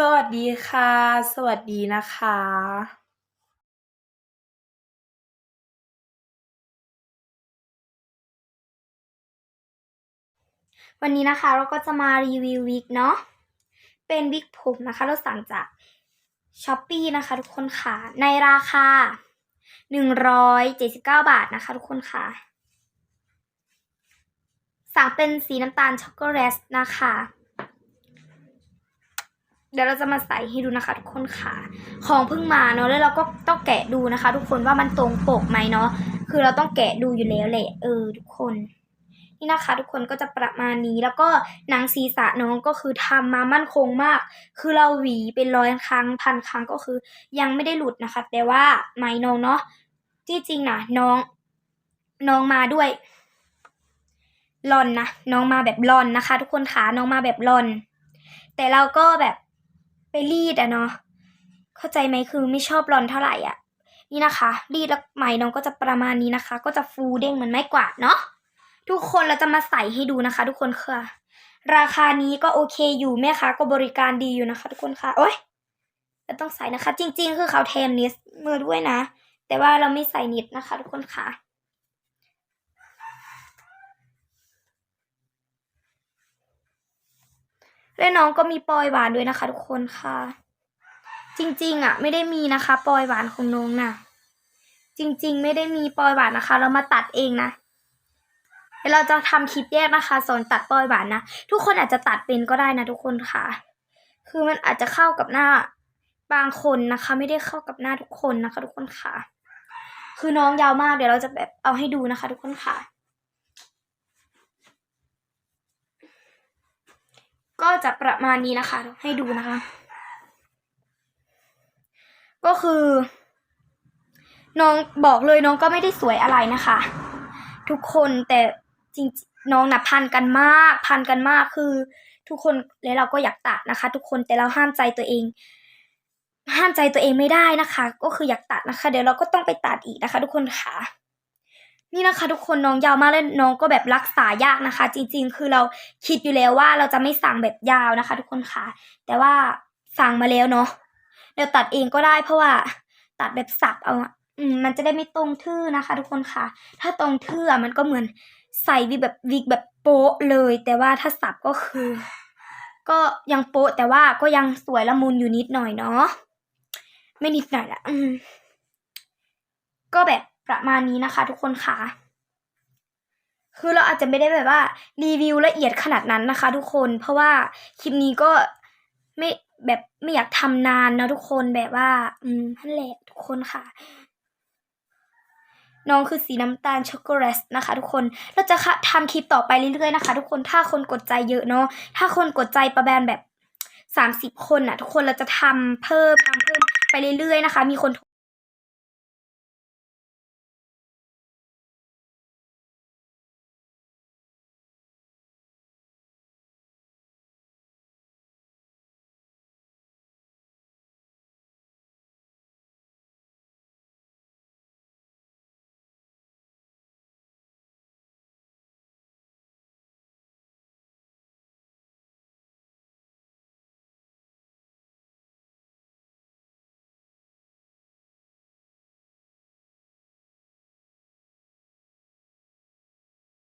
สวัสดีค่ะ สวัสดีนะคะวันนี้นะคะเราก็จะมารีวิววิกเนาะ เป็นวิกผมนะคะ เราสั่งจากช้อปปีนะคะ ทุกคนค่ะ ในราคา 179 บาทนะคะ ทุกคนค่ะ สั่งเป็นสีน้ำตาลช็อกโกแลตนะคะ เดี๋ยวเราจะมาใส่ให้ดูนะคะทุกคนค่ะ ของเพิ่งมาเนาะแล้วเราก็ต้องแกะดูนะคะ ทุกคนว่ามันตรงปกไหมเนาะคือเราต้องแกะดูอยู่แล้วแหละเออ ทุกคนนี่นะคะ ทุกคนก็จะประมาณนี้แล้วก็หนังศีรษะน้องก็คือทำมามั่นคงมาก คือเราหวีเป็นร้อยครั้งพันครั้งก็คือ ยังไม่ได้หลุดนะคะ แต่ว่าไหมน้องเนาะที่จริงนะน้อง น้องมาด้วยลอนนะน้องมาแบบลอนนะคะ ทุกคนขาน้องมาแบบลอน แต่เราก็แบบ รีดอะเนาะเข้าใจไหมคือไม่ชอบลอนเท่าไหร่อะ นี่นะคะ รีดแล้วไหมน้องก็จะประมาณนี้นะคะ ก็จะฟูเด้งเหมือนไม้กวาดเนาะทุกคนเราจะมาใส่ให้ดูนะคะ ทุกคนค่ะ ราคานี้ก็โอเคอยู่แม่ค้าก็บริการดีอยู่นะคะ ทุกคนค่ะโอ้ยเราต้องใส่นะคะ จริง ๆ คือเขาแถมนิสมือด้วยนะ แต่ว่าเราไม่ใส่นิดนะคะ ทุกคนค่ะ และน้องก็มีปอยหวานด้วยนะคะ ทุกคนค่ะ จริงๆอะ ไม่ได้มีนะคะ ปอยหวานของน้องน่ะ จริง ๆ ไม่ได้มีปอยหวานนะคะ เรามาตัดเองนะเดี๋ยวเราจะทำคลิปแยกนะคะสอนตัดปลอยหวานนะทุกคนอาจจะตัดเป็นก็ได้นะทุกคนค่ะ คือมันอาจจะเข้ากับหน้าบางคนนะคะ ไม่ได้เข้ากับหน้าทุกคนนะคะ ทุกคนค่ะ คือน้องยาวมากเดี๋ยวเราจะแบบเอาให้ดูนะคะ ทุกคนค่ะ ก็จะประมาณนี้นะคะ ให้ดูนะคะ ก็คือน้องบอกเลยน้องก็ไม่ได้สวยอะไรนะคะ ทุกคนแต่จริงน้องนะพันกันมาก พันกันมากคือ ทุกคนแล้วเราก็อยากตัดนะคะ ทุกคนแต่เราห้ามใจตัวเอง ห้ามใจตัวเองไม่ได้นะคะ ก็คืออยากตัดนะคะ เดี๋ยวเราก็ต้องไปตัดอีกนะคะ ทุกคนค่ะ นี่นะคะ ทุกคนน้องยาวมากแล้วน้องก็แบบรักษายากนะคะ จริง ๆ คือเราคิดอยู่แล้วว่าเราจะไม่สั่งแบบยาวนะคะ ทุกคนค่ะ แต่ว่าสั่งมาแล้วเนาะเดี๋ยวตัดเองก็ได้เพราะว่า ตัดแบบสับเอาอืมมันจะได้ไม่ตรงทื่อนะคะ ทุกคนค่ะ ถ้าตรงทื่ออะมันก็เหมือนใส่วิกแบบวิกแบบโป๊ะเลย แต่ว่าถ้าสับก็คือ ก็ยังโป๊ะแต่ว่าก็ยังสวยละมุนอยู่นิดหน่อยเนาะไม่นิดหน่อยละอืมก็แบบ ประมาณนี้นะคะ ทุกคนค่ะ คือเราอาจจะไม่ได้แบบว่ารีวิวละเอียดขนาดนั้นนะคะ ทุกคน เพราะว่าคลิปนี้ก็ไม่แบบไม่อยากทำนานนะทุกคนแบบว่า อืมนั่นแหละทุกคนค่ะน้องคือสีน้ำตาลช็อกโกแลตนะคะ ทุกคน เราจะทำคลิปต่อไปเรื่อยๆนะคะ ทุกคน ถ้าคนกดใจเยอะเนาะ ถ้าคนกดใจประมาณแบบสามสิบคนอะทุกคนเราจะทำเพิ่มทำเพิ่มไปเรื่อยๆนะคะ มีคน